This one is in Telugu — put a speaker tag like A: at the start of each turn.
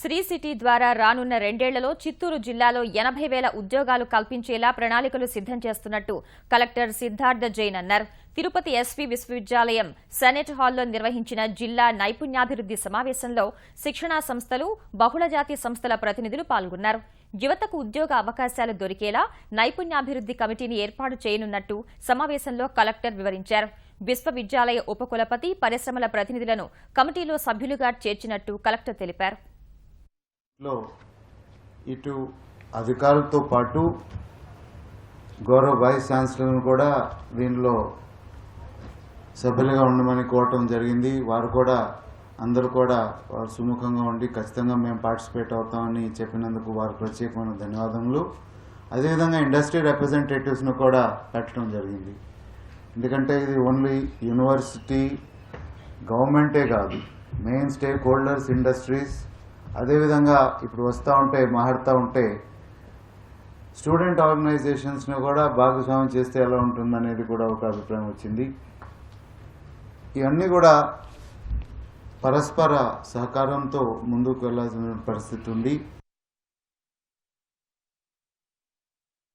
A: శ్రీ సిటీ ద్వారా రానున్న రెండేళ్ళలో చిత్తూరు జిల్లాలో ఎనభై వేల ఉద్యోగాలు కల్పించేలా ప్రణాళికలు సిద్ధం చేస్తున్నట్టు కలెక్టర్ సిద్ధార్థ జైన్ అన్నారు. తిరుపతి ఎస్వి విశ్వవిద్యాలయం సెనెట్ హాల్లో నిర్వహించిన జిల్లా నైపుణ్యాభివృద్ది సమావేశంలో శిక్షణా సంస్థలు బహుళజాతి సంస్థల ప్రతినిధులు పాల్గొన్నారు. యువతకు ఉద్యోగ అవకాశాలు దొరికేలా నైపుణ్యాభివృద్ది కమిటీని ఏర్పాటు చేయనున్నట్టు సమావేశంలో కలెక్టర్ వివరించారు. విశ్వవిద్యాలయ ఉపకులపతి పరిశ్రమల ప్రతినిధులను కమిటీలో సభ్యులుగా చేర్చినట్టు కలెక్టర్ తెలిపారు.
B: లో ఇటు అధికారులతో పాటు గౌరవ వైస్ ఛాన్సలర్ను కూడా దీనిలో సభ్యులుగా ఉండమని కోరటం జరిగింది. వారు కూడా అందరూ కూడా వారు సుముఖంగా ఉండి ఖచ్చితంగా మేము పార్టిసిపేట్ అవుతామని చెప్పినందుకు వారు ప్రత్యేకమైన ధన్యవాదములు. అదేవిధంగా ఇండస్ట్రీ రిప్రజెంటేటివ్స్ను కూడా పెట్టడం జరిగింది. ఎందుకంటే ఇది ఓన్లీ యూనివర్సిటీ గవర్నమెంటే కాదు మెయిన్ స్టేక్ హోల్డర్స్ ఇండస్ట్రీస్ అదేవిధంగా ఇప్పుడు వస్తూ ఉంటే మాట్లాడుతూ ఉంటే స్టూడెంట్ ఆర్గనైజేషన్స్ని కూడా భాగస్వామ్యం చేస్తే ఎలా ఉంటుందనేది కూడా ఒక అభిప్రాయం వచ్చింది. ఇవన్నీ కూడా పరస్పర సహకారంతో ముందుకు వెళ్ళాల్సిన పరిస్థితి ఉంది.